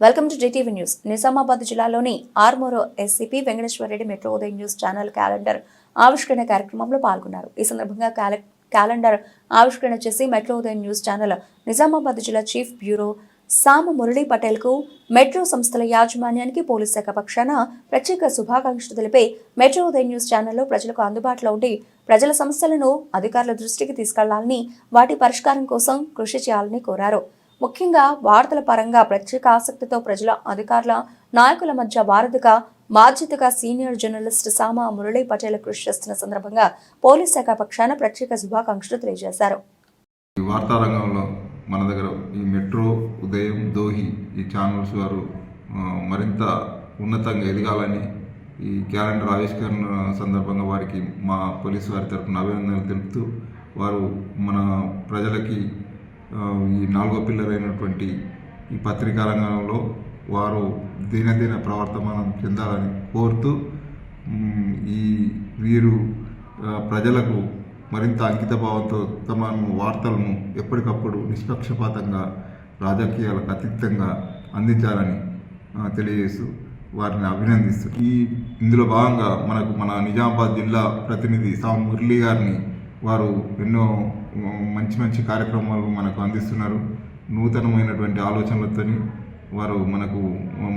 Welcome to GTV news. Nizamabad జిల్లాలోని Armur SCP Venkateswara Reddy Metro Udayam news channel calendar ఆవిష్కరణ కార్యక్రమంలో పాల్గొన్నారు. ఈ సందర్భంగా క్యాలె- క్యాలెండర్ ఆవిష్కరణ చేసి metro Udayam news channel Nizamabad జిల్లా చీఫ్ బ్యూరో సామ మురళీ పటేల్కు మెట్రో సంస్థల యాజమాన్యానికి పోలీస్ శాఖ పక్షాన ప్రత్యేక శుభాకాంక్షలు తెలిపే మెట్రో ఉదయం న్యూస్ ఛానల్లో ప్రజలకు అందుబాటులో ఉండి ప్రజల సమస్యలను అధికారుల దృష్టికి తీసుకెళ్ళాలని వాటి పరిష్కారం కోసం కృషి చేయాలని కోరారు. ముఖ్యంగా వార్తల పరంగా ప్రత్యేక ఆసక్తితో ప్రజల అధికారుల నాయకుల మధ్య వారధిగా బాధ్యతగా సీనియర్ జర్నలిస్ట్ సామా మురళీ పటేల్ కృషి చేస్తున్న సందర్భంగా పోలీస్ శాఖ పక్షాన ప్రత్యేక శుభాకాంక్షలు తెలియజేశారు. ఈ వార్తా రంగంలో మన దగ్గర ఈ మెట్రో ఉదయం దోహి ఈ ఛానల్స్ వారు మరింత ఉన్నతంగా ఎదగాలని ఈ క్యాలెండర్ ఆవిష్కరణ సందర్భంగా వారికి మా పోలీసు వారి తరఫున అభినందనలు తెలుపుతూ వారు మన ప్రజలకి ఈ నాలుగో పిల్లర్ అయినటువంటి ఈ పత్రికా రంగంలో వారు దినదిన ప్రవర్తమానం చెందాలని కోరుతూ ఈ వీరు ప్రజలకు మరింత అంకితభావంతో తమ వార్తలను ఎప్పటికప్పుడు నిష్పక్షపాతంగా రాజకీయాలకు అతీతంగా అందించాలని తెలియజేస్తూ వారిని అభినందిస్తూ. ఈ ఇందులో భాగంగా మనకు మన నిజామాబాద్ జిల్లా ప్రతినిధి సామ్ మురళి గారిని వారు ఎన్నో మంచి మంచి కార్యక్రమాలు మనకు అందిస్తున్నారు. నూతనమైనటువంటి ఆలోచనలతో వారు మనకు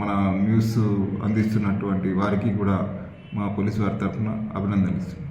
మన న్యూస్ అందిస్తున్నటువంటి వారికి కూడా మా పోలీసు వారి తరఫున అభినందనలు ఇస్తున్నాం.